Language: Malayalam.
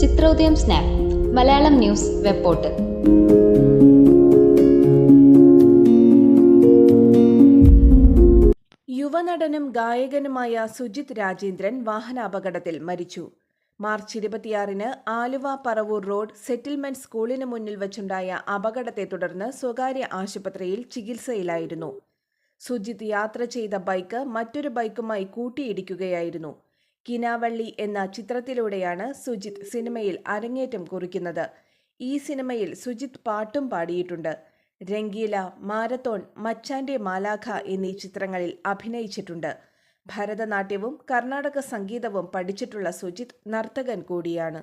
Chithrodayam snap Malayalam news web portal യുവനടനും ഗായകനുമായ സുജിത് രാജേന്ദ്രൻ വാഹനാപകടത്തിൽ മരിച്ചു. മാർച്ച് ഇരുപത്തിയാറിന് ആലുവ പറവൂർ റോഡ് സെറ്റിൽമെന്റ് സ്കൂളിന് മുന്നിൽ വച്ചുണ്ടായ അപകടത്തെ തുടർന്ന് സ്വകാര്യ ആശുപത്രിയിൽ ചികിത്സയിലായിരുന്നു. സുജിത് യാത്ര ചെയ്ത ബൈക്ക് മറ്റൊരു ബൈക്കുമായി കൂട്ടിയിടിക്കുകയായിരുന്നു. കിനാവള്ളി എന്ന ചിത്രത്തിലൂടെയാണ് സുജിത് സിനിമയിൽ അരങ്ങേറ്റം കുറിക്കുന്നത്. ഈ സിനിമയിൽ സുജിത് പാട്ടും പാടിയിട്ടുണ്ട്. രംഗീല മാരത്തോൺ മച്ചാന്റെ മാലാഖ എന്നീ ചിത്രങ്ങളിൽ അഭിനയിച്ചിട്ടുണ്ട്. ഭരതനാട്യവും കർണാടക സംഗീതവും പഠിച്ചിട്ടുള്ള സുജിത് നർത്തകൻ കൂടിയാണ്.